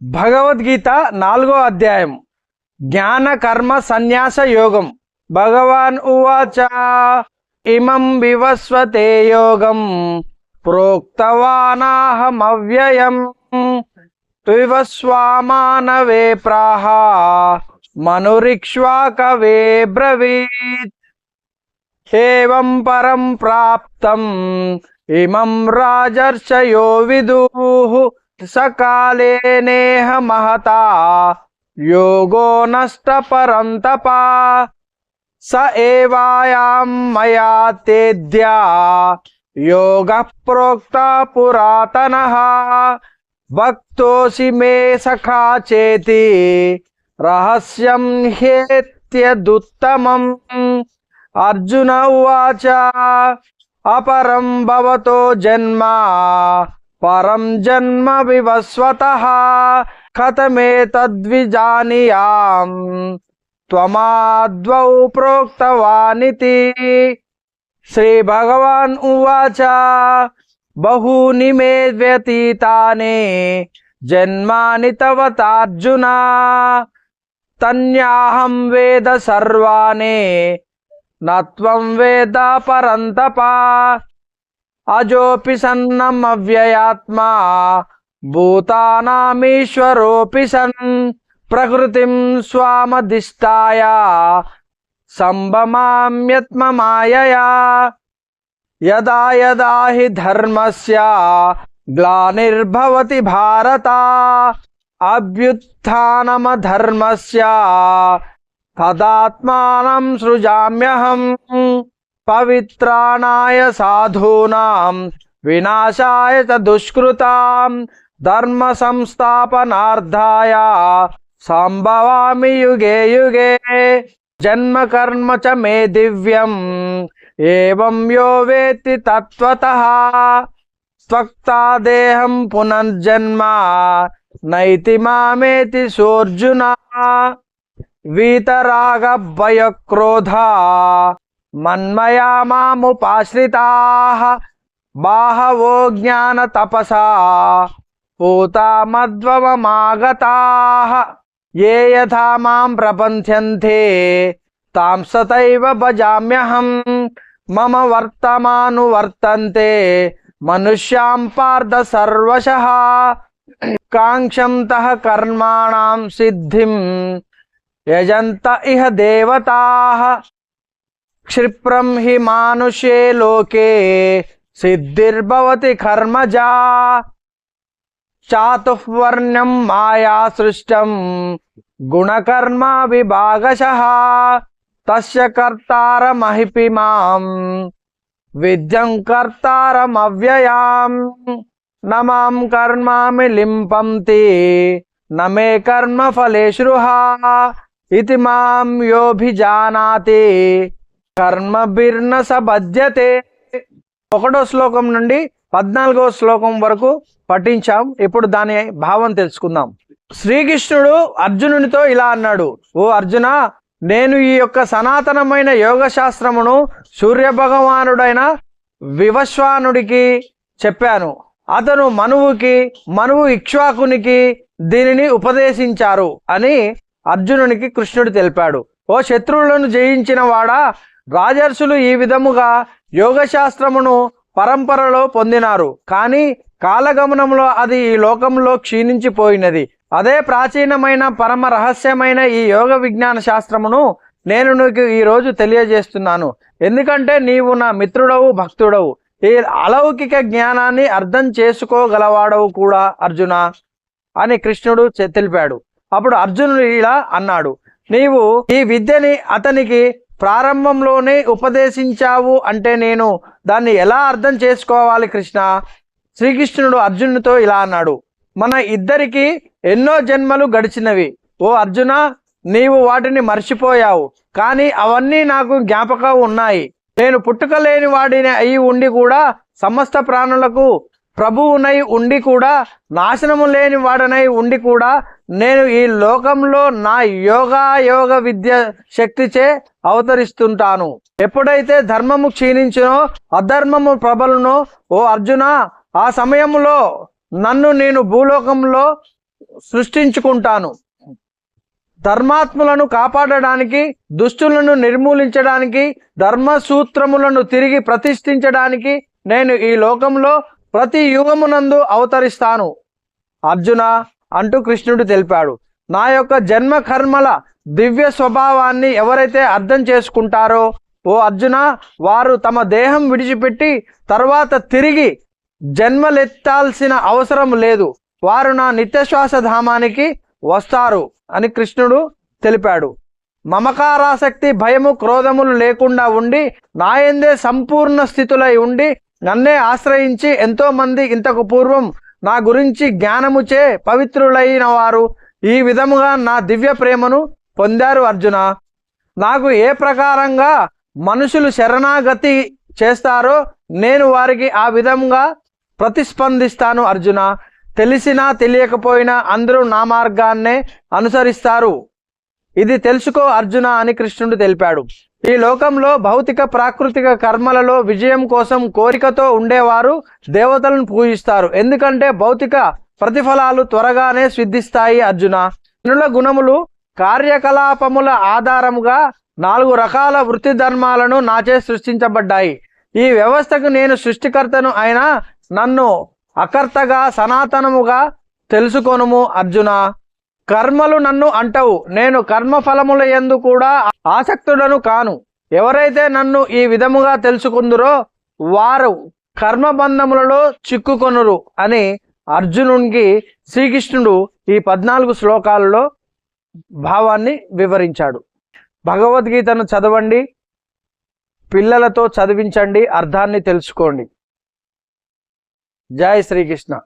భగవద్గీత నాలుగో అధ్యాయం. జ్ఞాన కర్మ సన్యాస యోగం. భగవాన్ ఉవాచ ఇమం వివస్వతే యోగం ప్రోక్తవానాహమవ్యయం వివస్వామానవే ప్రాహ మనురిక్ష్వాకవే బ్రవీత్. ఏవం పరం ప్రాప్తం ఇమం రాజర్షయో విదుః सकाले नेह महता, योगो नष्ट परम स एवायां मया तेद्या, योग प्रोक्ता पुरातन। वक्तोऽसि मे सखा चेति, रहस्यं ह्येत्यदुत्तमम् अर्जुन उवाच अपरम भवतो जन्मा। పరం జన్మ వివస్వత కథమే తద్విజానియాం త్వమాద్వౌ ప్రోక్తవానితి. శ్రీ భగవాన్ ఉవాచ బహూని మే వ్యతీతాని జన్మాని తవ తార్జున. తన్యాహం వేద సర్వాణి నత్వం వేద పరంతపా. अजोपि सन्नम अव्ययात्मा भूतानामीश्वरोऽपि सन् प्रकृतिं स्वामधिष्ठाय, सम्भमाम्यत्ममायया। यदा यदा हि धर्मस्य ग्लानिर्भवति भारत, अभ्युत्थानमधर्मस्य तदात्मानं सृजाम्यहम्। पवित्राणाय साधूनां, विनाशाय च दुष्कृतां धर्म संस्थापनार्थाय संभवामि युगे युगे जन्म कर्म च मे दिव्यम, एवं यो वेति तत्वतः त्वक्ता देहं पुनर्जन्म, नैति मामेति सोऽर्जुना, वीतरागभयक्रोधा मन्मया मुश्रिता बाहवो ज्ञान तपसा पूता मध्वममागताः ये यथा माँ प्रपन्थ्यन्ते तां सतैव भजाम्यहं मम वर्तमानुवर्तन्ते मनुष्यां पार्थ सर्वशः काङ्क्षन्तः कर्माण सिद्धि यजंत इह देवता। क्षिप्रम हि मानुषे लोके सिद्धिर्भवति कर्मजा। चातुवर्ण्यम माया सृष्टम गुणकर्म विभागश। तस्य कर्तारमहिपि माम विद्यं कर्तारमव्ययाम। न माम कर्मामि लिम्पन्ति, न मे कर्म फले श्रुहा। इति माम योऽभिजानाति। కర్మభిర్న సబధ్యతే ఒకటో శ్లోకం నుండి పద్నాలుగో శ్లోకం వరకు పఠించాం. ఇప్పుడు దాని భావం తెలుసుకుందాం. శ్రీకృష్ణుడు అర్జునునితో ఇలా అన్నాడు. ఓ అర్జున నేను ఈ యొక్క సనాతనమైన యోగ శాస్త్రమును సూర్య భగవానుడైన వివశ్వానుడికి చెప్పాను. అతను మనువుకి మనువు ఇక్ష్వాకునికి దీనిని ఉపదేశించారు అని అర్జునునికి కృష్ణుడు తెలిపాడు. ఓ శత్రువులను జయించిన వాడా రాజర్షులు ఈ విధముగా యోగ శాస్త్రమును పరంపరలో పొందినారు. కానీ కాలగమనంలో అది ఈ లోకంలో క్షీణించిపోయినది. అదే ప్రాచీనమైన పరమ రహస్యమైన ఈ యోగ విజ్ఞాన శాస్త్రమును నేను నీకు ఈరోజు తెలియజేస్తున్నాను. ఎందుకంటే నీవు నా మిత్రుడవు భక్తుడవు. ఈ అలౌకిక జ్ఞానాన్ని అర్థం చేసుకోగలవాడవు కూడా అర్జున అని కృష్ణుడు చె- తెలిపాడు. అప్పుడు అర్జునుడు ఇలా అన్నాడు. నీవు ఈ విద్యని అతనికి ప్రారంభంలోనే ఉపదేశించావు అంటే నేను దాన్ని ఎలా అర్థం చేసుకోవాలి కృష్ణ? శ్రీకృష్ణుడు అర్జునుడితో ఇలా అన్నాడు. మన ఇద్దరికి ఎన్నో జన్మలు గడిచినవి. ఓ అర్జున నీవు వాటిని మర్చిపోయావు. కానీ అవన్నీ నాకు జ్ఞాపకం ఉన్నాయి. నేను పుట్టుకలేని వాడిని అయి ఉండి కూడా సమస్త ప్రాణులకు ప్రభువునై ఉండి కూడా నాశనము లేని వాడనై ఉండి కూడా నేను ఈ లోకంలో నా యోగా యోగ విద్య శక్తిచే అవతరిస్తుంటాను. ఎప్పుడైతే ధర్మము క్షీణించినో అధర్మము ప్రభలను ఓ అర్జున ఆ సమయంలో నన్ను నేను భూలోకంలో సృష్టించుకుంటాను. ధర్మాత్ములను కాపాడడానికి దుష్టులను నిర్మూలించడానికి ధర్మ సూత్రములను తిరిగి ప్రతిష్ఠించడానికి నేను ఈ లోకంలో ప్రతి యుగమునందు అవతరిస్తాను. అర్జున అంటూ కృష్ణుడు తెలిపాడు నా యొక్క జన్మ కర్మల దివ్య స్వభావాన్ని ఎవరైతే అర్థం చేసుకుంటారో ఓ అర్జున వారు తమ దేహం విడిచిపెట్టి తర్వాత తిరిగి జన్మలెత్తాల్సిన అవసరం లేదు. వారు నా నిత్యశ్వాస ధామానికి వస్తారు అని కృష్ణుడు తెలిపాడు. మమకారాసక్తి భయము క్రోధములు లేకుండా ఉండి నాయందే సంపూర్ణ స్థితులై ఉండి నన్నే ఆశ్రయించి ఎంతోమంది ఇంతకు పూర్వం నా గురించి జ్ఞానముచే పవిత్రులైన వారు ఈ విధముగా నా దివ్య ప్రేమను పొందారు అర్జున. నాకు ఏ ప్రకారంగా మనుషులు శరణాగతి చేస్తారో నేను వారికి ఆ విధంగా ప్రతిస్పందిస్తాను అర్జున. తెలిసినా తెలియకపోయినా అందరూ నా మార్గాన్నే అనుసరిస్తారు. ఇది తెలుసుకో అర్జున అని కృష్ణుడు తెలిపాడు. ఈ లోకంలో భౌతిక ప్రాకృతిక కర్మలలో విజయం కోసం కోరికతో ఉండేవారు దేవతలను పూజిస్తారు. ఎందుకంటే భౌతిక ప్రతిఫలాలు త్వరగానే సిద్ధిస్తాయి అర్జున. జనుల గుణములు కార్యకలాపముల ఆధారముగా నాలుగు రకాల వృత్తి ధర్మాలను నాచే సృష్టించబడ్డాయి. ఈ వ్యవస్థకు నేను సృష్టికర్తను అయినా నన్ను అకర్తగా సనాతనముగా తెలుసుకొనుము అర్జున. కర్మలు నన్ను అంటవు. నేను కర్మ ఫలముల కూడా ఆసక్తుడను కాను. ఎవరైతే నన్ను ఈ విధముగా తెలుసుకుందురో వారు కర్మబంధములలో చిక్కుకొనురు అని అర్జునునికి శ్రీకృష్ణుడు ఈ పద్నాలుగు శ్లోకాలలో భావాన్ని వివరించాడు. భగవద్గీతను చదవండి. పిల్లలతో చదివించండి. అర్థాన్ని తెలుసుకోండి. జై శ్రీకృష్ణ.